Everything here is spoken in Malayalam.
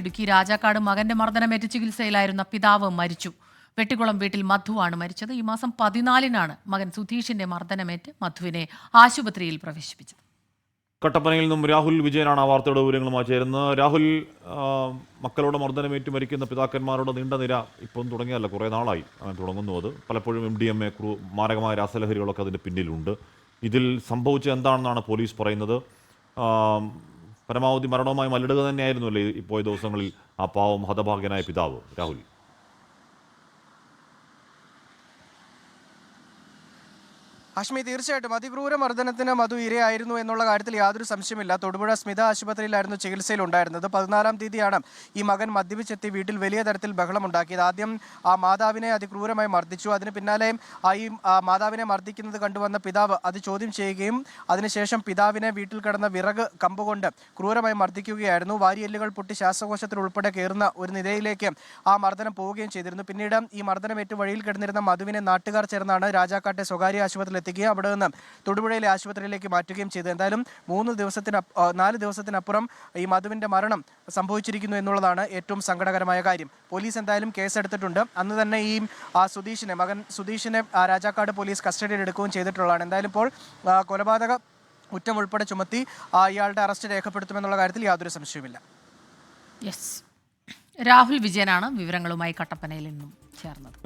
ഇടുക്കി രാജാക്കാട് മകന്റെ മർദ്ദനമേറ്റ് ചികിത്സയിലായിരുന്ന പിതാവ് മരിച്ചു. വെട്ടിക്കുളം വീട്ടിൽ മധുവാണ് മരിച്ചത്. ഈ മാസം പതിനാലിനാണ് മകൻ സുധീഷിന്റെ മർദ്ദനമേറ്റ് മധുവിനെ ആശുപത്രിയിൽ പ്രവേശിപ്പിച്ചത്. കട്ടപ്പനയിൽ നിന്നും രാഹുൽ വിജയനാണ് ആ വാർത്തയുടെ വിവരങ്ങളുമായി ചേരുന്നത്. രാഹുൽ മക്കളുടെ മർദ്ദനമേറ്റ് മരിക്കുന്ന പിതാക്കന്മാരുടെ നീണ്ട നിര ഇപ്പം തുടങ്ങിയല്ല കുറേ നാളായി തുടങ്ങുന്നു അത്. പലപ്പോഴും എം ഡി എം എ ക്രൂ മാരകമായ രാസലഹരികളൊക്കെ അതിന്റെ പിന്നിലുണ്ട്. ഇതിൽ സംഭവിച്ചത് എന്താണെന്നാണ് പോലീസ് പറയുന്നത്. പരമാവധി മരണവുമായി മല്ലിടുക തന്നെയായിരുന്നല്ലേ ഈ പോയ ദിവസങ്ങളിൽ ആ പാവം ഹതഭാഗ്യനായ പിതാവ് രാഹുൽ? അഷ്മി തീർച്ചയായിട്ടും. അതിക്രൂര മർദ്ദനത്തിന് മധു ഇരയായിരുന്നു എന്നുള്ള കാര്യത്തിൽ യാതൊരു സംശയമില്ല തൊടുപുഴ സ്മിത ആശുപത്രിയിലായിരുന്നു ചികിത്സയിലുണ്ടായിരുന്നത് പതിനാലാം തീയതിയാണ് ഈ മകൻ മദ്യപിച്ചെത്തി വീട്ടിൽ വലിയ തരത്തിൽ ബഹളമുണ്ടാക്കിയത് ആദ്യം ആ മാതാവിനെ അതിക്രൂരമായി മർദ്ദിച്ചു. അതിന് പിന്നാലെ ഈ മാതാവിനെ മർദ്ദിക്കുന്നത് കണ്ടുവന്ന പിതാവ് അത് ചോദ്യം ചെയ്യുകയും അതിനുശേഷം പിതാവിനെ വീട്ടിൽ കിടന്ന വിറക് കമ്പുകൊണ്ട് ക്രൂരമായി മർദ്ദിക്കുകയായിരുന്നു. വാരിയെല്ലുകൾ പൊട്ടി ശ്വാസകോശത്തിൽ ഉൾപ്പെടെ കയറുന്ന ഒരു നിലയിലേക്ക് ആ മർദ്ദനം പോവുകയും ചെയ്തിരുന്നു. പിന്നീട് ഈ മർദ്ദനമേറ്റ് വഴിയിൽ കിടന്നിരുന്ന മധുവിനെ നാട്ടുകാർ ചേർന്നാണ് രാജാക്കാട്ടെ സ്വകാര്യ ആശുപത്രിയിൽ എത്തിക്കുകയും അവിടെ നിന്ന് തൊടുപുഴയിലെ ആശുപത്രിയിലേക്ക് മാറ്റുകയും ചെയ്തു. എന്തായാലും മൂന്ന് ദിവസത്തിന് നാല് ദിവസത്തിനപ്പുറം ഈ മധുവിന്റെ മരണം സംഭവിച്ചിരിക്കുന്നു എന്നുള്ളതാണ് ഏറ്റവും സങ്കടകരമായ കാര്യം. പോലീസ് എന്തായാലും കേസെടുത്തിട്ടുണ്ട്. അന്ന് തന്നെ ഈ സുധീഷിനെ മകൻ സുധീഷിനെ രാജാക്കാട് പോലീസ് കസ്റ്റഡിയിൽ എടുക്കുകയും ചെയ്തിട്ടുള്ളതാണ്. എന്തായാലും ഇപ്പോൾ കൊലപാതക കുറ്റം ഉൾപ്പെടെ ചുമത്തി ഇയാളുടെ അറസ്റ്റ് രേഖപ്പെടുത്തുമെന്നുള്ള കാര്യത്തിൽ യാതൊരു സംശയവുമില്ല. രാഹുൽ വിജയനാണ് വിവരങ്ങളുമായി കട്ടപ്പനയിൽ നിന്നും ചേർന്നത്.